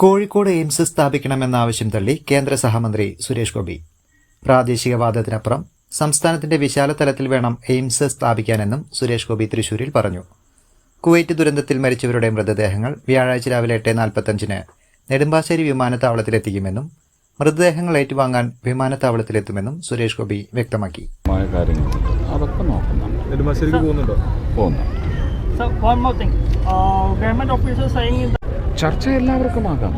Kozhikode AIIMS സ്ഥാപിക്കണമെന്ന ആവശ്യം തള്ളി കേന്ദ്ര സഹമന്ത്രി സുരേഷ് ഗോപി. പ്രാദേശികവാദത്തിനപ്പുറം സംസ്ഥാനത്തിന്റെ വിശാല തലത്തിൽ വേണം എയിംസ് സ്ഥാപിക്കാനെന്നും സുരേഷ് ഗോപി തൃശൂരിൽ പറഞ്ഞു. കുവൈറ്റ് ദുരന്തത്തിൽ മരിച്ചവരുടെ മൃതദേഹങ്ങൾ വ്യാഴാഴ്ച രാവിലെ എട്ട് നാൽപ്പത്തഞ്ചിന് നെടുമ്പാശ്ശേരി വിമാനത്താവളത്തിലെത്തിക്കുമെന്നും മൃതദേഹങ്ങൾ ഏറ്റുവാങ്ങാൻ വിമാനത്താവളത്തിലെത്തുമെന്നും സുരേഷ് ഗോപി വ്യക്തമാക്കി. അതൊക്കെ നോക്കുന്നുണ്ട്. നെടുമ്പാശ്ശേരിക്ക് പോകുന്നുണ്ടോ പോകുന്നുണ്ട്? So one more thing, uh, government officials saying in the ചർച്ച എല്ലാവർക്കും ആകാം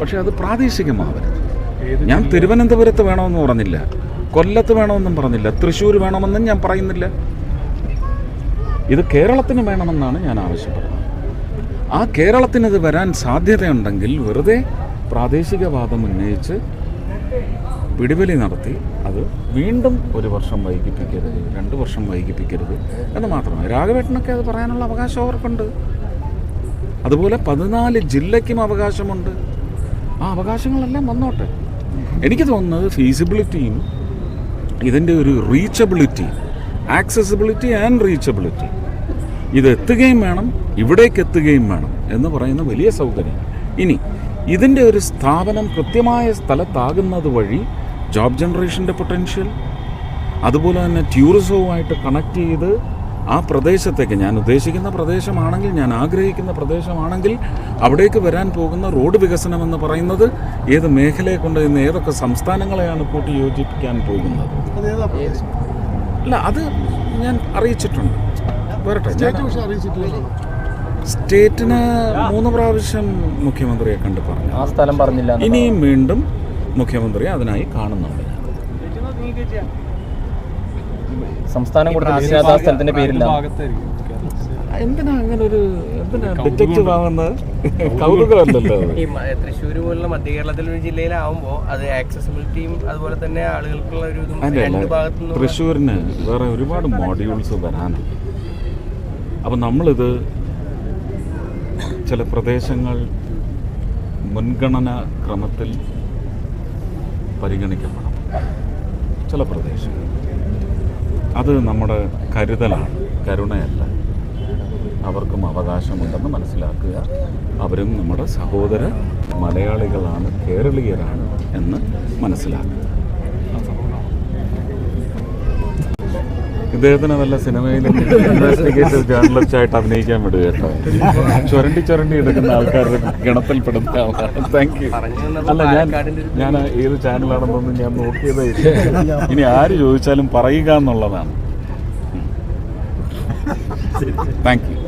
പക്ഷെ അത് പ്രാദേശികമാവരുത്. ഞാൻ തിരുവനന്തപുരത്ത് വേണമെന്ന് പറഞ്ഞില്ല. കൊല്ലത്ത് വേണമെന്നും പറഞ്ഞില്ല. തൃശ്ശൂർ വേണമെന്നും ഞാൻ പറയുന്നില്ല. ഇത് കേരളത്തിന് വേണമെന്നാണ് ഞാൻ ആവശ്യപ്പെടുന്നത്. ആ കേരളത്തിന് ഇത് വരാൻ സാധ്യതയുണ്ടെങ്കിൽ വെറുതെ പ്രാദേശികവാദം ഉന്നയിച്ച് പിടിവലി നടത്തി അത് വീണ്ടും ഒരു വർഷം വൈകിപ്പിക്കരുത് രണ്ട് വർഷം വൈകിപ്പിക്കരുത് എന്ന് മാത്രമേ. രാഘവേട്ടനൊക്കെ അത് പറയാനുള്ള അവകാശം അവർക്കുണ്ട്. അതുപോലെ പതിനാല് ജില്ലയ്ക്കും അവകാശമുണ്ട്. ആ അവകാശങ്ങളെല്ലാം വന്നോട്ടെ. എനിക്ക് തോന്നുന്നത് ഫീസിബിലിറ്റിയും ഇതിന്റെ ഒരു റീച്ചബിലിറ്റി ആക്സസിബിലിറ്റി ആൻഡ് റീച്ചബിലിറ്റി ഇത് എത്തുകയും വേണം ഇവിടേക്ക് എത്തുകയും വേണം എന്ന് പറയുന്ന വലിയ സൗകര്യം. ഇനി ഇതിന്റെ ഒരു സ്ഥാപനം കൃത്യമായ സ്ഥലത്താകുന്നത് വഴി ജോബ് ജനറേഷന്റെ പൊട്ടൻഷ്യൽ അതുപോലെ തന്നെ ടൂറിസവുമായിട്ട് കണക്ട് ചെയ്ത് ആ പ്രദേശത്തേക്ക് ഞാൻ ഉദ്ദേശിക്കുന്ന പ്രദേശമാണെങ്കിൽ ഞാൻ ആഗ്രഹിക്കുന്ന പ്രദേശമാണെങ്കിൽ അവിടേക്ക് വരാൻ പോകുന്ന റോഡ് വികസനം എന്ന് പറയുന്നത് ഏത് മേഖലയെ കൊണ്ട് ഇന്ന് ഏതൊക്കെ സംസ്ഥാനങ്ങളെയാണ് കൂട്ടി യോജിപ്പിക്കാൻ പോകുന്നത് അല്ല അത് ഞാൻ അറിയിച്ചിട്ടുണ്ട്. വരട്ടെ സ്റ്റേറ്റിന് മൂന്ന് പ്രാവശ്യം മുഖ്യമന്ത്രിയെ കണ്ട് പറഞ്ഞു. ആ സ്ഥലം പറഞ്ഞില്ല ഇനിയും വീണ്ടും മുഖ്യമന്ത്രിയെ അതിനായി കാണുന്നുണ്ട് സംസ്ഥാനം കൊടുത്ത ആ സ്ഥലത്തിന്റെ പേരില്ല. എന്തിനാ അങ്ങനെ ഒരു എന്തിനാ ഡിറ്റക്റ്റീവ് ആവുന്നത്? കൗതുകമല്ലല്ലോ ഈ തൃശ്ശൂർ പോലുള്ള മധ്യ കേരളത്തിലെ ഒരു ജില്ലയിലാവുമ്പോൾ അത് ആക്സസിബിലിറ്റിയും അതുപോലെ തന്നെ ആളുകൾക്കുള്ള ഒരു ഇതും രണ്ട് തൃശ്ശൂരിന് വേറെ ഒരുപാട് മോഡ്യൂൾസ് വരാനുണ്ട്. അപ്പം നമ്മളിത് ചില പ്രദേശങ്ങൾ മുൻഗണന ക്രമത്തിൽ പരിഗണിക്കപ്പെടണം. ചില പ്രദേശങ്ങൾ. അത് നമ്മുടെ കരുതലാണ്. കരുണയല്ല. അവർക്കും അവകാശമുണ്ടെന്ന് മനസ്സിലാക്കുക. അവരും നമ്മുടെ സഹോദര മലയാളികളാണ് കേരളീയരാണ് എന്ന് മനസ്സിലാക്കുക. ഇദ്ദേഹത്തിന് നല്ല സിനിമയിൽ ഇൻവെസ്റ്റിഗേറ്റീവ് ജേർണലിസ്റ്റ് ആയിട്ട് അഭിനയിക്കാൻ വിടുക കേട്ടോ ചുരണ്ടി ചുരണ്ടി എടുക്കുന്ന ആൾക്കാരുടെ ഗണത്തിൽപ്പെടുന്ന ആൾക്കാരാണ്. താങ്ക് യു അല്ല ഞാൻ ഞാൻ ഏത് ചാനലാണെന്നൊന്നും ഞാൻ നോക്കിയതേ ഇനി ആര് ചോദിച്ചാലും പറയുക എന്നുള്ളതാണ്. Thank you